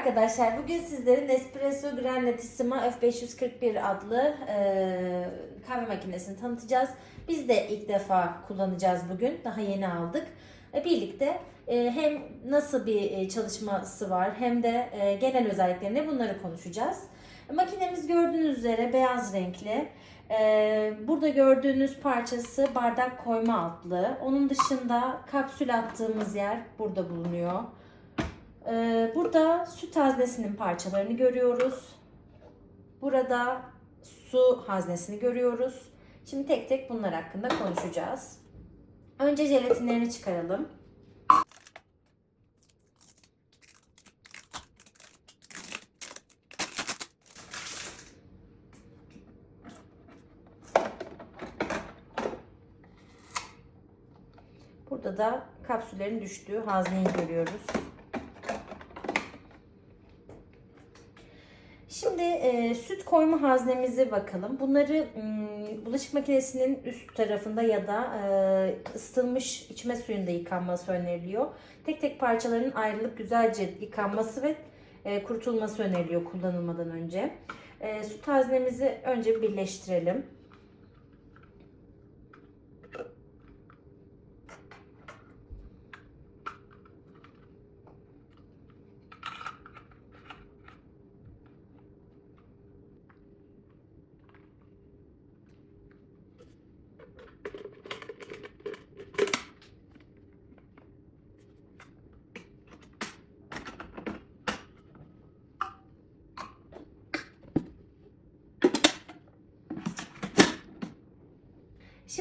arkadaşlar. Bugün sizlere Nespresso Granatissima F541 adlı e, kahve makinesini tanıtacağız. Biz de ilk defa kullanacağız bugün. Daha yeni aldık. E, birlikte e, hem nasıl bir e, çalışması var hem de e, genel özelliklerini bunları konuşacağız. Makinemiz gördüğünüz üzere beyaz renkli. E, burada gördüğünüz parçası bardak koyma altlığı. Onun dışında kapsül attığımız yer burada bulunuyor. Ee, burada süt haznesinin parçalarını görüyoruz. Burada su haznesini görüyoruz. Şimdi tek tek bunlar hakkında konuşacağız. Önce jelatinlerini çıkaralım. Burada da kapsüllerin düştüğü hazneyi görüyoruz. Şimdi e, süt koyma haznemize bakalım. Bunları m, bulaşık makinesinin üst tarafında ya da e, ısıtılmış içme suyunda yıkanması öneriliyor. Tek tek parçaların ayrılıp güzelce yıkanması ve e, kurutulması öneriliyor kullanılmadan önce. E, süt haznemizi önce birleştirelim.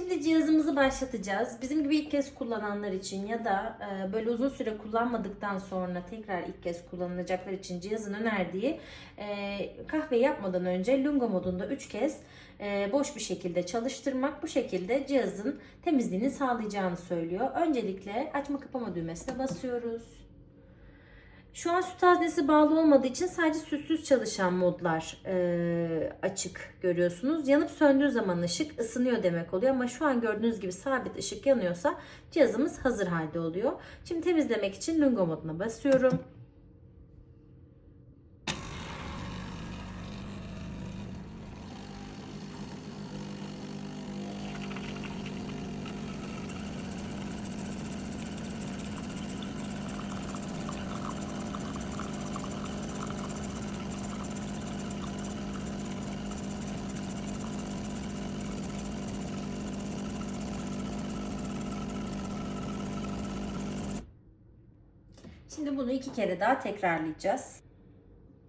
Şimdi cihazımızı başlatacağız. Bizim gibi ilk kez kullananlar için ya da e, böyle uzun süre kullanmadıktan sonra tekrar ilk kez kullanılacaklar için cihazın önerdiği e, kahve yapmadan önce lungo modunda 3 kez e, boş bir şekilde çalıştırmak bu şekilde cihazın temizliğini sağlayacağını söylüyor. Öncelikle açma kapama düğmesine basıyoruz. Şu an süt haznesi bağlı olmadığı için sadece sütsüz çalışan modlar e, açık görüyorsunuz. Yanıp söndüğü zaman ışık ısınıyor demek oluyor ama şu an gördüğünüz gibi sabit ışık yanıyorsa cihazımız hazır halde oluyor. Şimdi temizlemek için lungo moduna basıyorum. Şimdi bunu iki kere daha tekrarlayacağız.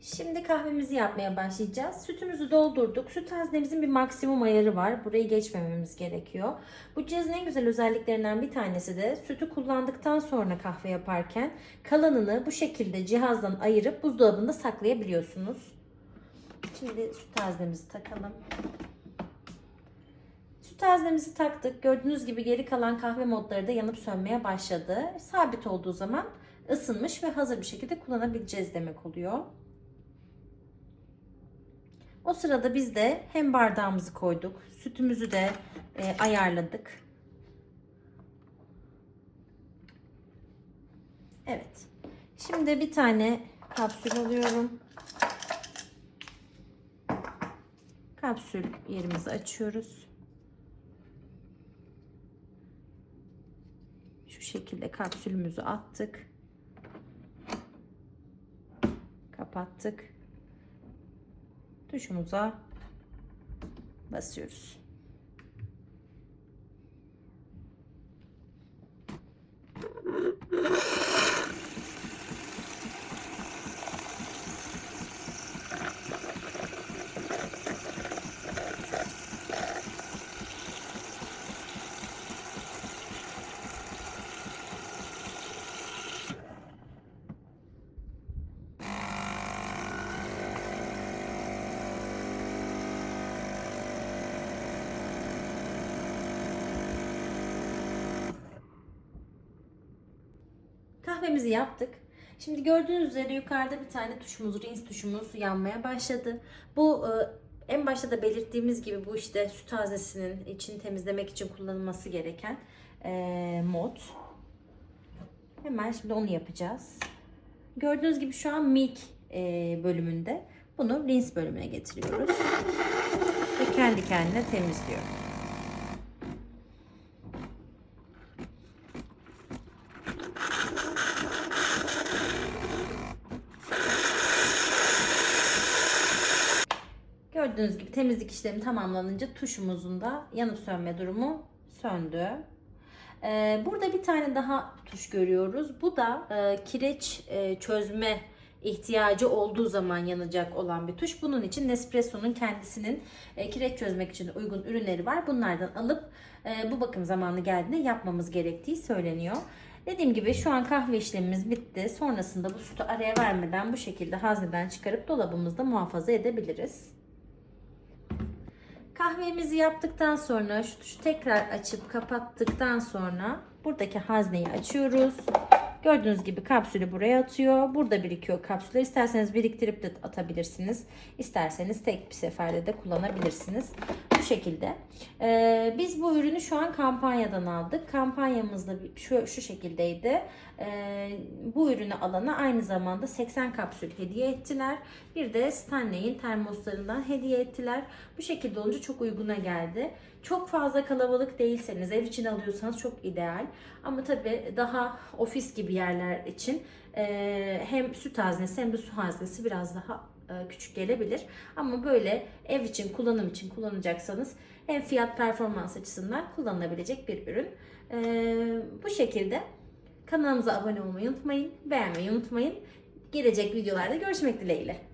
Şimdi kahvemizi yapmaya başlayacağız. Sütümüzü doldurduk. Süt haznemizin bir maksimum ayarı var. Burayı geçmememiz gerekiyor. Bu cihazın en güzel özelliklerinden bir tanesi de sütü kullandıktan sonra kahve yaparken kalanını bu şekilde cihazdan ayırıp buzdolabında saklayabiliyorsunuz. Şimdi süt haznemizi takalım. Süt haznemizi taktık. Gördüğünüz gibi geri kalan kahve modları da yanıp sönmeye başladı. Sabit olduğu zaman ısınmış ve hazır bir şekilde kullanabileceğiz demek oluyor. O sırada biz de hem bardağımızı koyduk, sütümüzü de e, ayarladık. Evet. Şimdi bir tane kapsül alıyorum. Kapsül yerimizi açıyoruz. Şu şekilde kapsülümüzü attık. Kapattık. Tuşumuza basıyoruz. Kahvemizi yaptık. Şimdi gördüğünüz üzere yukarıda bir tane tuşumuz, rinse tuşumuz yanmaya başladı. Bu e, en başta da belirttiğimiz gibi bu işte süt haznesinin içini temizlemek için kullanılması gereken e, mod. Hemen şimdi onu yapacağız. Gördüğünüz gibi şu an milk e, bölümünde bunu rinse bölümüne getiriyoruz. Ve kendi kendine temizliyor. Gördüğünüz gibi temizlik işlemi tamamlanınca tuşumuzun da yanıp sönme durumu söndü. Ee, burada bir tane daha tuş görüyoruz. Bu da e, kireç e, çözme ihtiyacı olduğu zaman yanacak olan bir tuş. Bunun için Nespresso'nun kendisinin e, kireç çözmek için uygun ürünleri var. Bunlardan alıp e, bu bakım zamanı geldiğinde yapmamız gerektiği söyleniyor. Dediğim gibi şu an kahve işlemimiz bitti. Sonrasında bu sütü araya vermeden bu şekilde hazneden çıkarıp dolabımızda muhafaza edebiliriz. Kahvemizi yaptıktan sonra şu tuşu tekrar açıp kapattıktan sonra buradaki hazneyi açıyoruz. Gördüğünüz gibi kapsülü buraya atıyor. Burada birikiyor kapsüller. İsterseniz biriktirip de atabilirsiniz. İsterseniz tek bir seferde de kullanabilirsiniz. Bu şekilde. Ee, biz bu ürünü şu an kampanyadan aldık. Kampanyamızda şu, şu şekildeydi. Ee, bu ürünü alana aynı zamanda 80 kapsül hediye ettiler. Bir de Stanley'in termoslarından hediye ettiler. Bu şekilde olunca çok uyguna geldi. Çok fazla kalabalık değilseniz, ev için alıyorsanız çok ideal. Ama tabii daha ofis gibi yerler için e, hem süt haznesi hem de su haznesi biraz daha e, küçük gelebilir. Ama böyle ev için, kullanım için kullanacaksanız hem fiyat performans açısından kullanılabilecek bir ürün. E, bu şekilde kanalımıza abone olmayı unutmayın, beğenmeyi unutmayın. Gelecek videolarda görüşmek dileğiyle.